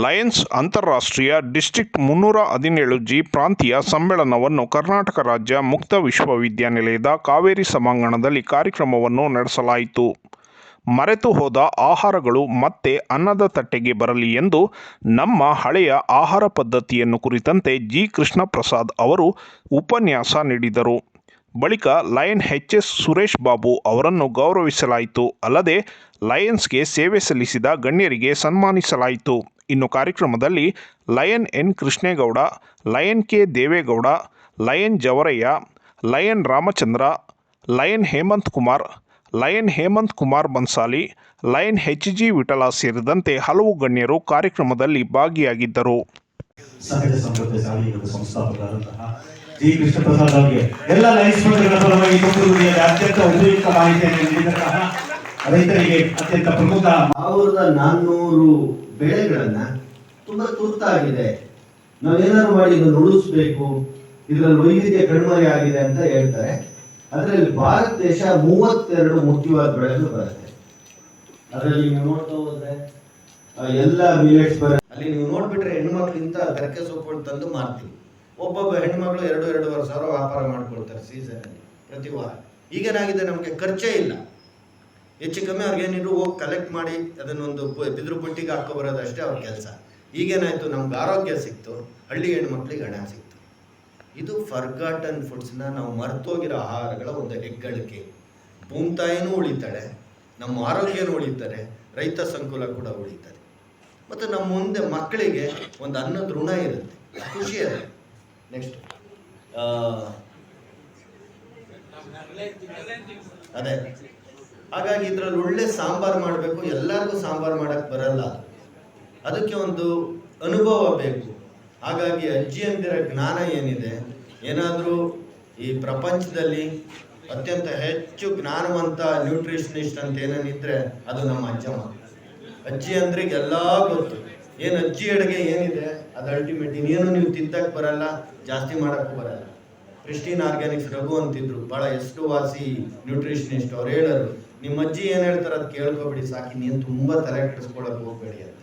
Lions ಅಂತಾರಾಷ್ಟ್ರೀಯ district ಮುನ್ನೂರ ಹದಿನೇಳು ಜಿ ಪ್ರಾಂತೀಯ ಸಮ್ಮೇಳನವನ್ನು ಕರ್ನಾಟಕ ರಾಜ್ಯ ಮುಕ್ತ ವಿಶ್ವವಿದ್ಯಾನಿಲಯದ ಕಾವೇರಿ ಸಭಾಂಗಣದಲ್ಲಿ ಕಾರ್ಯಕ್ರಮವನ್ನು ನಡೆಸಲಾಯಿತು. ಮರೆತು ಹೋದ ಆಹಾರಗಳು ಮತ್ತೆ ಅನ್ನದ ತಟ್ಟೆಗೆ ಬರಲಿ ಎಂದು ನಮ್ಮ ಹಳೆಯ ಆಹಾರ ಪದ್ಧತಿಯನ್ನು ಕುರಿತಂತೆ ಜಿ ಕೃಷ್ಣಪ್ರಸಾದ್ ಅವರು ಉಪನ್ಯಾಸ ನೀಡಿದರು. ಬಳಿಕ lion H S Suresh Babu ಅವರನ್ನು ಗೌರವಿಸಲಾಯಿತು. ಅಲ್ಲದೆ, ಲಯನ್ಸ್ಗೆ ಸೇವೆ ಸಲ್ಲಿಸಿದ ಗಣ್ಯರಿಗೆ ಸನ್ಮಾನಿಸಲಾಯಿತು. ಇನ್ನು ಕಾರ್ಯಕ್ರಮದಲ್ಲಿ lion N Krishnegowda, lion K Devegowda, lion Javaraiah, lion Ramachandra, lion Hemanth Kumar, lion Hemanth Kumar Bansali, lion H G Vittala ಸೇರಿದಂತೆ ಹಲವು ಗಣ್ಯರು ಕಾರ್ಯಕ್ರಮದಲ್ಲಿ ಭಾಗಿಯಾಗಿದ್ದರು. ಸಹಜ ಸಮೃದ್ಧಿ ಸಾಹಿತ್ಯದ ಸಂಸ್ಥಾಪಕರಾದಂತಹ ಜಿ. ಕೃಷ್ಣ ಪ್ರಸಾದ್ ಅವರಿಗೆ ಎಲ್ಲ ಲೈಫ್ ಸ್ಪಂದಗಳ ಪರವಾಗಿ ಅತ್ಯಂತ ಉಪಯುಕ್ತ ಮಾಹಿತಿಯನ್ನು ನೀಡಿದಂತಹ ರೈತರಿಗೆ ಅತ್ಯಂತ ಪ್ರಮುಖ ಸಾವಿರದ ನಾನ್ನೂರು ಬೆಳೆಗಳನ್ನ ತುಂಬಾ ತುರ್ತಾಗಿದೆ. ನಾವೇನಾದ್ರು ಮಾಡಿ ಇದನ್ನು ಉಳಿಸ್ಬೇಕು, ಇದರಲ್ಲಿ ವೈವಿಧ್ಯ ಕಣ್ಮರೆ ಆಗಿದೆ ಅಂತ ಹೇಳ್ತಾರೆ. ಅದರಲ್ಲಿ ಭಾರತ ದೇಶ ಮೂವತ್ತೆರಡು ಮುಖ್ಯವಾದ ಬೆಳೆಗಳು ಬರುತ್ತೆ. ಅದರಲ್ಲಿ ನೋಡ್ತಾ ಹೋದ್ರೆ ಎಲ್ಲ ಮಿಲೆಟ್ಸ್ ಬರ ಅಲ್ಲಿ ನೀವು ನೋಡ್ಬಿಟ್ರೆ ಹೆಣ್ಮಕ್ಳಿಂದ ಗರಕೆ ಸೊಪ್ಪುಗಳು ತಂದು ಮಾರ್ತೀವಿ. ಒಬ್ಬೊಬ್ಬ ಹೆಣ್ಮಕ್ಳು ಎರಡು ಎರಡೂವರೆ ಸಾವಿರ ವ್ಯಾಪಾರ ಮಾಡ್ಕೊಳ್ತಾರೆ ಸೀಸನ್ ಅಲ್ಲಿ ಪ್ರತಿ ವಾರ. ಈಗೇನಾಗಿದೆ ನಮಗೆ ಖರ್ಚೇ ಇಲ್ಲ. ಹೆಚ್ಚು ಕಮ್ಮಿ ಅವ್ರಿಗೇನಿದ್ರು ಹೋಗಿ ಕಲೆಕ್ಟ್ ಮಾಡಿ ಅದನ್ನೊಂದು ಬಿದಿರು ಬುಟ್ಟಿಗೆ ಹಾಕೋ ಬರೋದಷ್ಟೇ ಅವ್ರ ಕೆಲಸ. ಈಗೇನಾಯಿತು, ನಮ್ಗೆ ಆರೋಗ್ಯ ಸಿಕ್ತು, ಹಳ್ಳಿ ಹೆಣ್ಮಕ್ಳಿಗೆ ಹಣ ಸಿಕ್ತು. ಇದು ಫರ್ಗಾಟನ್ ಫುಡ್ಸ್ನ ನಾವು ಮರ್ತೋಗಿರೋ ಆಹಾರಗಳ ಒಂದು ಹೆಗ್ಗಳಿಕೆ. ಭೂಮ್ತಾಯಿನೂ ಉಳಿತಾಳೆ, ನಮ್ಮ ಆರೋಗ್ಯನೂ ಉಳಿತಾರೆ, ರೈತ ಸಂಕುಲ ಕೂಡ ಉಳಿತಾರೆ ಮತ್ತು ನಮ್ಮ ಮುಂದೆ ಮಕ್ಕಳಿಗೆ ಒಂದು ಅನ್ನದ ಋಣ ಇರುತ್ತೆ. ಖುಷಿ ಇರುತ್ತೆ. ನೆಕ್ಸ್ಟ್ ಅದೇ. ಹಾಗಾಗಿ ಇದರಲ್ಲಿ ಒಳ್ಳೆ ಸಾಂಬಾರು ಮಾಡಬೇಕು, ಎಲ್ಲರಿಗೂ ಸಾಂಬಾರು ಮಾಡಕ್ಕೆ ಬರಲ್ಲ ಅದಕ್ಕೆ ಒಂದು ಅನುಭವ ಬೇಕು. ಹಾಗಾಗಿ ಅಜ್ಜಿಯಂದಿರ ಜ್ಞಾನ ಏನಿದೆ, ಏನಾದರೂ ಈ ಪ್ರಪಂಚದಲ್ಲಿ ಅತ್ಯಂತ ಹೆಚ್ಚು ಜ್ಞಾನವಂತ ನ್ಯೂಟ್ರಿಷನಿಸ್ಟ್ ಅಂತ ಏನೇನಿದ್ರೆ ಅದು ನಮ್ಮ ಅಜ್ಜಮ್ಮ. ಅಜ್ಜಿ ಅಂದ್ರೆ ಎಲ್ಲ ಗೊತ್ತು. ಏನು ಅಜ್ಜಿ ಅಡುಗೆ ಏನಿದೆ, ಅದು ಅಲ್ಟಿಮೇಟ್ ಇನ್ನೇನು ನೀವು ತಿಂತಕ್ಕೆ ಬರಲ್ಲ, ಜಾಸ್ತಿ ಮಾಡಕ್ಕೂ ಬರಲ್ಲ. ಕ್ರಿಸ್ಟಿನ್ ಆರ್ಗ್ಯಾನಿಕ್ಸ್ ರಘು ಅಂತಿದ್ರು. ಭಾಳ ಎಷ್ಟು ವಾಸಿ ನ್ಯೂಟ್ರಿಷನಿಸ್ಟ್ ಅವ್ರು ಹೇಳೋರು. ನಿಮ್ಮ ಅಜ್ಜಿ ಏನು ಹೇಳ್ತಾರೆ ಅದು ಕೇಳ್ಕೊಬಿಡಿ, ಸಾಕಿ ನೀನು ತುಂಬ ತಲೆ ಕೆಡಿಸ್ಕೊಳಕ್ ಹೋಗ್ಬೇಡಿ ಅಂತ.